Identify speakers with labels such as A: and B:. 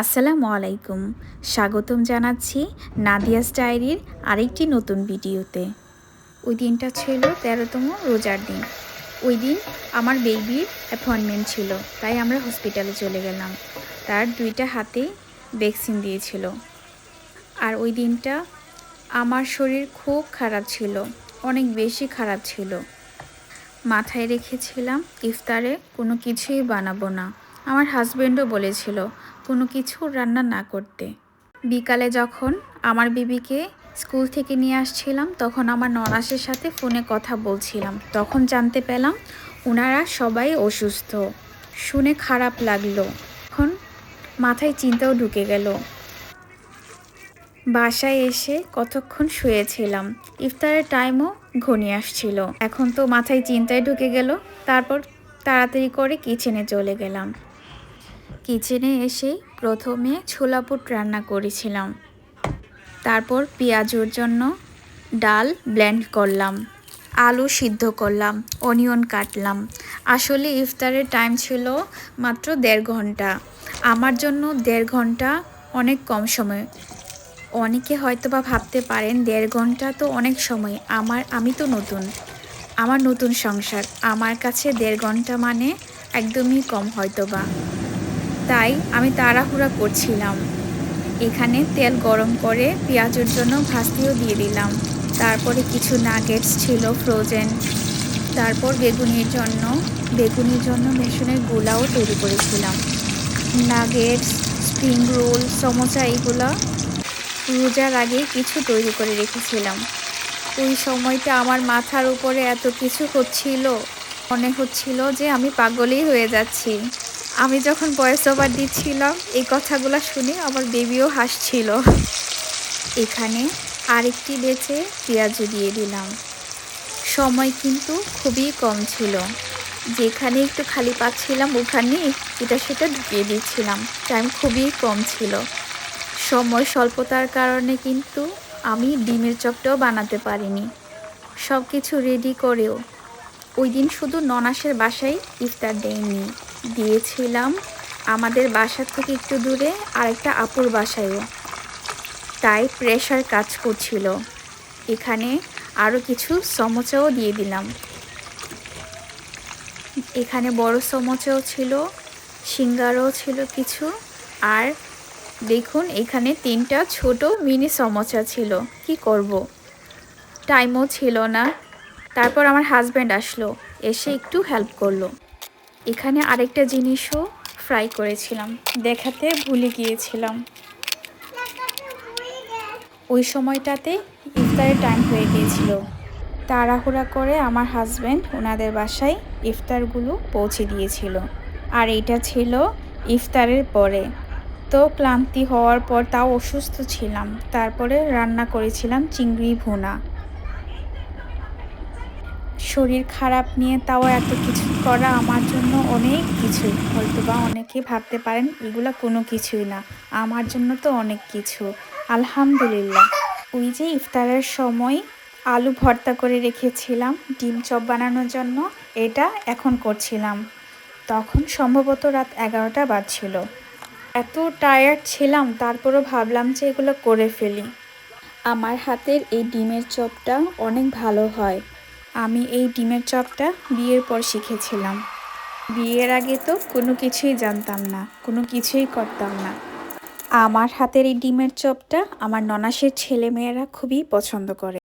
A: আসসালামু আলাইকুম। স্বাগতম জানাচ্ছি নাদিয়াস ডায়েরির আরেকটি নতুন ভিডিওতে। ওই দিনটা ছিল তেরোতম রোজার দিন। ওই দিন আমার বেবির অ্যাপয়েন্টমেন্ট ছিল, তাই আমরা হসপিটালে চলে গেলাম। তার দুইটা হাতে ভ্যাকসিন দিয়েছিল। আর ওই দিনটা আমার শরীর খুব খারাপ ছিল, অনেক বেশি খারাপ ছিল। মাথায় রেখেছিলাম ইফতারে কোনো কিছুই বানাবো না। আমার হাজব্যান্ডও বলেছিল, কোনো কিছু রান্না না করতে। বিকালে যখন আমার বিবিকে স্কুল থেকে নিয়ে আসছিলাম, তখন আমার নরাসের সাথে ফোনে কথা বলছিলাম। তখন জানতে পেলাম ওনারা সবাই অসুস্থ। শুনে খারাপ লাগল। এখন মাথায় চিন্তাও ঢুকে গেল। বাসায় এসে কতক্ষণ শুয়েছিলাম। ইফতারের টাইমও ঘনিয়ে আসছিল। এখন তো মাথায় চিন্তায় ঢুকে গেল। তারপর তাড়াতাড়ি করে কিচেনে চলে গেলাম। কিচেনে এসে প্রথমে ছোলা পুট রান্না করেছিলাম। তারপর পেঁয়াজুর জন্য ডাল ব্লেন্ড করলাম, আলু সিদ্ধ করলাম অনিয়ন কাটলাম। আসলে ইফতারের টাইম ছিল মাত্র দেড় ঘণ্টা। আমার জন্য দেড় ঘণ্টা অনেক কম সময়। অনেকে হয়তো বা ভাবতে পারেন, দেড় ঘণ্টা তো অনেক সময়। আমার, আমি তো নতুন। আমার নতুন সংসার। আমার কাছে দেড় ঘণ্টা মানে একদমই কম হয়তো বা তাই আমি তাড়াহুড়া করছিলাম। এখানে তেল গরম করে পেঁয়াজের জন্য ভাস্তিও দিয়ে দিলাম। তারপরে কিছু নাগেটস ছিল ফ্রোজেন তারপর বেগুনির জন্য বেগুনির জন্য বেসনের গোলাও তৈরি করেছিলাম। নাগেটস স্প্রিং রোল সমোসা এইগুলো রোজার আগে কিছু তৈরি করে রেখেছিলাম। ওই সময়টা আমার মাথার উপরে এত কিছু হচ্ছিল, মনে হচ্ছিল যে আমি পাগলই হয়ে যাচ্ছি। আমি যখন ভয়েস ওভার দিচ্ছিলাম, এই কথাগুলো শুনে আমার বেবিও হাসছিল। এখানে আরেকটি বেছে পেঁয়াজু দিয়ে দিলাম। সময় কিন্তু খুবই কম ছিল। যেখানে একটু খালি পাচ্ছিলাম ওখানে এটা সেটা ঢুকিয়ে দিচ্ছিলাম। টাইম খুবই কম ছিল। সময় স্বল্পতার কারণে কিন্তু আমি ডিমের চপটাও বানাতে পারিনি। সব কিছু রেডি করেও। ওই দিন শুধু ননাসের বাসায় ইফতার দেয়নি। দিয়েছিলাম। আমাদের বাসার থেকে একটু দূরে আরেকটা আপুর বাসায়ও। তাই প্রেশার কাজ করছিল। এখানে আরও কিছু সমোচাও দিয়ে দিলাম। এখানে বড় সমোচাও ছিল, সিঙ্গারও ছিল কিছু। আর দেখুন, এখানে তিনটা ছোট মিনি সমোচা ছিল। কি করব। টাইমও ছিল না। তারপর আমার হাজব্যান্ড আসলো, এসে একটু হেল্প করল। এখানে আরেকটা জিনিসও ফ্রাই করেছিলাম। দেখাতে ভুলে গিয়েছিলাম। ওই সময়টাতে ইফতারের টাইম হয়ে গিয়েছিল। তাড়াহুড়া করে আমার হাজব্যান্ড ওনাদের বাসায় ইফতারগুলো পৌঁছে দিয়েছিল। আর এটা ছিল ইফতারের পরে। তো ক্লান্তি হওয়ার পর তাও অসুস্থ ছিলাম। তারপরে রান্না করেছিলাম চিংড়ি ভুনা। শরীর খারাপ নিয়ে তাও এত কিছু করা আমার জন্য অনেক কিছু। হয়তো বা অনেকে ভাবতে পারেন, এগুলো কোনো কিছুই না। আমার জন্য তো অনেক কিছু। আলহামদুলিল্লাহ। ওই যে ইফতারের সময় আলু ভর্তা করে রেখেছিলাম, ডিম চপ বানানোর জন্য। এটা এখন করছিলাম। তখন সম্ভবত রাত এগারোটা বাজছিল। এত টায়ার্ড ছিলাম, তারপরও ভাবলাম যে এগুলো করে ফেলি। আমার হাতের এই ডিমের চপটা অনেক ভালো হয়। আমি এই ডিমের চপটা বিয়ের পর শিখেছিলাম। বিয়ের আগে তো কোনো কিছুই জানতাম না, কোনো কিছুই করতাম না। আমার হাতের এই ডিমের চপটা আমার ননাসের ছেলে মেয়েরা খুবই পছন্দ করে।